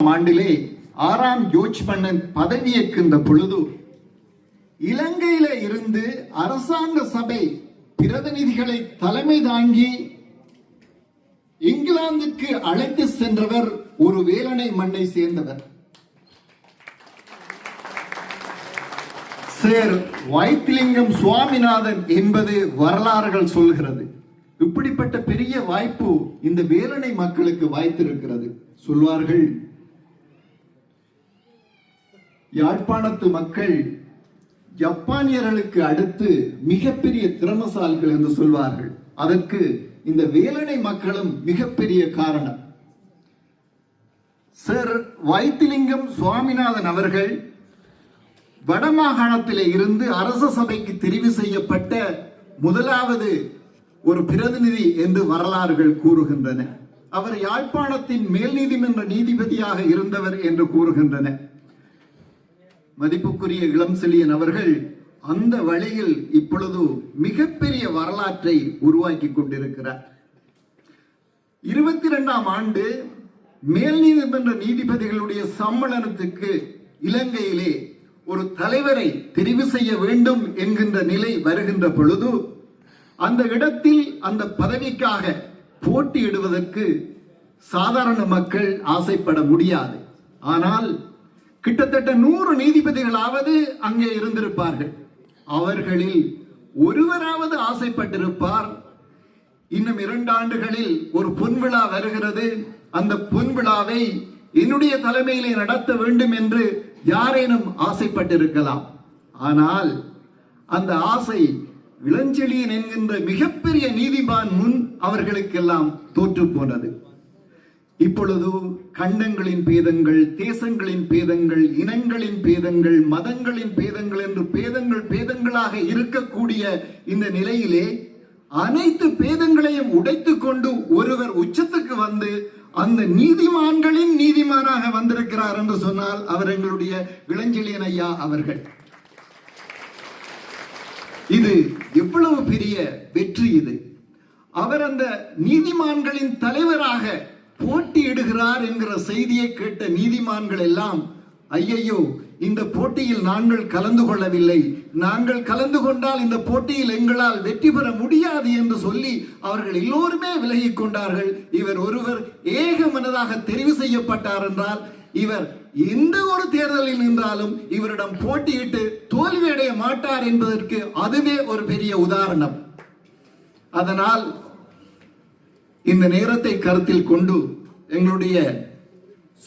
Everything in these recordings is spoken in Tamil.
ஆண்டிலே ஆறாம் ஜோர்ஜ் மன்னன் பதவியேற்கின்ற பொழுது இலங்கையில இருந்து அரசாங்க சபை பிரதிநிதிகளை தலைமை தாங்கி இங்கிலாந்துக்கு அழைத்து சென்றவர் ஒரு வேலனை மண்ணை சேர்ந்தவர். சேர் வைத்திலிங்கம் சுவாமிநாதன் என்பது வரலாறுகள் சொல்கிறது. இப்படிப்பட்ட பெரிய வாய்ப்பு இந்த வேலனை மக்களுக்கு வாய்த்திருக்கிறது. சொல்வார்கள் யாழ்ப்பாணத்து மக்கள் ஜப்பானியர்களுக்கு அடுத்து மிகப்பெரிய திறமசாலிகள் என்று சொல்வார்கள். அதற்கு இந்த வேலனை மக்களும் மிகப்பெரிய காரணம். சர் வைத்திலிங்கம் சுவாமிநாதன் அவர்கள் வடமாகாணத்திலே இருந்து அரச சபைக்கு தெரிவு செய்யப்பட்ட முதலாவது ஒரு பிரதிநிதி என்று வரலாறுகள் கூறுகின்றன. அவர் யாழ்ப்பாணத்தின் மேல் நீதிமன்ற நீதிபதியாக இருந்தவர் என்று கூறுகின்றன. மதிப்புக்குரிய இளம் செழியன் அவர்கள் அந்த வழியில் இப்பொழுது மிகப்பெரிய வரலாற்றை உருவாக்கி கொண்டிருக்கிறார். இருபத்தி இரண்டாம் ஆண்டு மேல் நீதிமன்ற நீதிபதிகளுடைய சம்மேளனத்துக்கு இலங்கையிலே ஒரு தலைவரை தெரிவு செய்ய வேண்டும் என்கின்ற நிலை வருகின்ற பொழுது அந்த இடத்தில் அந்த பதவிக்காக போட்டியிடுவதற்கு சாதாரண மக்கள் ஆசைப்பட முடியாது. ஆனால் கிட்டத்தட்ட நூறு நீதிபதிகளாவது அங்கே இருந்திருப்பார்கள். அவர்களில் ஒருவராவது ஆசைப்பட்டிருப்பார். இன்னும் இரண்டு ஆண்டுகளில் ஒரு பொன்விழா வருகிறது. அந்த பொன்விழாவை என்னுடைய தலைமையிலே நடத்த வேண்டும் என்று யாரேனும் ஆசைப்பட்டிருக்கலாம். ஆனால் அந்த ஆசை இளஞ்செழியன் என்கின்ற மிகப்பெரிய நீதிமான் முன் அவர்களுக்கெல்லாம் தோற்று போனது. இப்பொழுது கண்டங்களின் பேதங்கள் தேசங்களின் பேதங்கள் இனங்களின் பேதங்கள் மதங்களின் பேதங்கள் என்று பேதங்கள் பேதங்களாக இருக்கக்கூடிய இந்த நிலையிலே அனைத்து பேதங்களையும் உடைத்து கொண்டு ஒருவர் உச்சத்துக்கு வந்து அந்த நீதிமான்களின் நீதிமானாக வந்திருக்கிறார் என்று சொன்னால் அவர் எங்களுடைய இளஞ்செழியன் ஐயா அவர்கள். இது எவ்வளவு பெரிய வெற்றி இது. அவர் அந்த நீதிமான்களின் தலைவராக போட்டியிடுகிறார் என்கிற செய்தியை கேட்ட நீதிமான்கள் எல்லாம் ஐயையோ இந்த போட்டியில் நாங்கள் கலந்து கொள்ளவில்லை. நாங்கள் கலந்து கொண்டால் இந்த போட்டியில் எங்களால் வெற்றி பெற முடியாது என்று சொல்லி அவர்கள் எல்லோருமே விலகிக் கொண்டார்கள். இவர் ஒருவர் ஏக மனதாக தெரிவு செய்யப்பட்டார் என்றால் இவர் எந்த ஒரு தேர்தலில் நின்றாலும் இவரிடம் போட்டியிட்டு தோல்வியடைய மாட்டார் என்பதற்கு அதுவே ஒரு பெரிய உதாரணம். அதனால் இந்த நேரத்தை கருத்தில் கொண்டு எங்களுடைய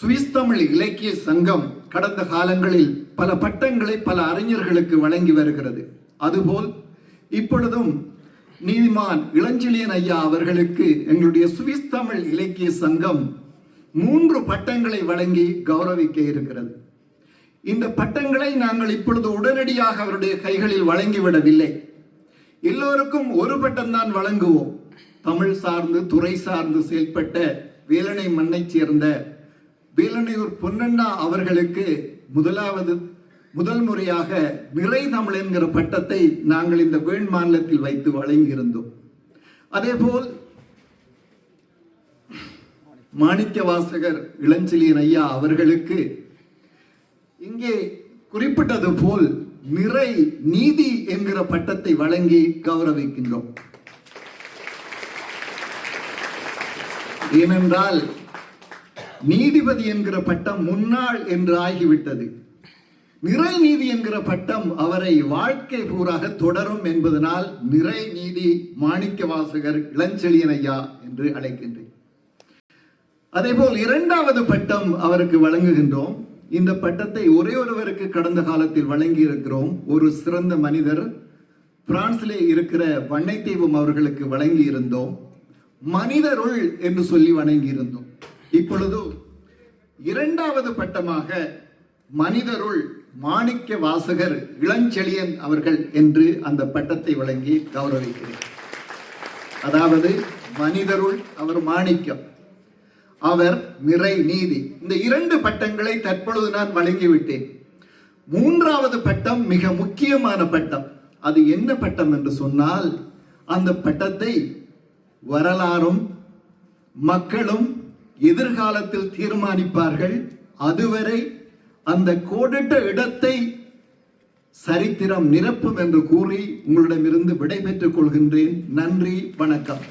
சுவிஸ் தமிழ் இலக்கிய சங்கம் கடந்த காலங்களில் பல பட்டங்களை பல அறிஞர்களுக்கு வழங்கி வருகிறது. அதுபோல் இப்பொழுதும் நீதிமான் இளஞ்செழியன் ஐயா அவர்களுக்கு எங்களுடைய சுவிஸ் தமிழ் இலக்கிய சங்கம் மூன்று பட்டங்களை வழங்கி கௌரவிக்க இருக்கிறது. இந்த பட்டங்களை நாங்கள் இப்பொழுது உடனடியாக அவருடைய கைகளில் வழங்கிவிடவில்லை. எல்லோருக்கும் ஒரு பட்டம் தான் வழங்குவோம். தமிழ் சார்ந்து துறை சார்ந்து செயல்பட்ட வேலனை மண்ணைச் சேர்ந்த வேலனையூர் பொன்னண்ணா அவர்களுக்கு முதலாவது முதல் முறையாக நிறை தமிழ் என்கிற பட்டத்தை நாங்கள் இந்த வேண் மாநிலத்தில் வைத்து வழங்கியிருந்தோம். அதேபோல் மாணிக்க வாசகர் இளஞ்செழியன் ஐயா அவர்களுக்கு இங்கே குறிப்பிட்டது போல் நிறை நீதி என்கிற பட்டத்தை வழங்கி கௌரவிக்கின்றோம். ஏனென்றால் நீதிபதி என்கிற பட்டம் முன்னாள் என்று ஆகிவிட்டது நிறை நீதி என்கிற பட்டம் அவரை வாழ்க்கை பூராக தொடரும் என்பதனால் நிறை நீதி மாணிக்க வாசகர் இளஞ்செழியன் ஐயா என்று அழைக்கின்றேன். அதேபோல் இரண்டாவது பட்டம் அவருக்கு வழங்குகின்றோம். இந்த பட்டத்தை ஒரே ஒருவருக்கு கடந்த காலத்தில் வழங்கி இருக்கிறோம் ஒரு சிறந்த மனிதர் பிரான்சிலே இருக்கிற வண்ணைத்தீவம் அவர்களுக்கு வழங்கி இருந்தோம் மனிதருள் என்று சொல்லி வணங்கியிருந்தோம். இப்பொழுது இரண்டாவது பட்டமாக மனிதருள் மாணிக்க வாசகர் இளஞ்செழியன் அவர்கள் என்று அந்த பட்டத்தை வழங்கி கௌரவிக்கிறேன். அதாவது மனிதருள் அவர் மாணிக்கம் அவர் நிறை நீதி. இந்த இரண்டு பட்டங்களை தற்பொழுது நான் வழங்கிவிட்டேன். மூன்றாவது பட்டம் மிக முக்கியமான பட்டம். அது என்ன பட்டம் என்று சொன்னால் அந்த பட்டத்தை வரலாறும் மக்களும் எதிர்காலத்தில் தீர்மானிப்பார்கள். அதுவரை அந்த கோடிட்ட இடத்தை சரித்திரம் நிரப்பும் என்று கூறி உங்களிடமிருந்து விடைபெற்றுக் கொள்கின்றேன். நன்றி வணக்கம்.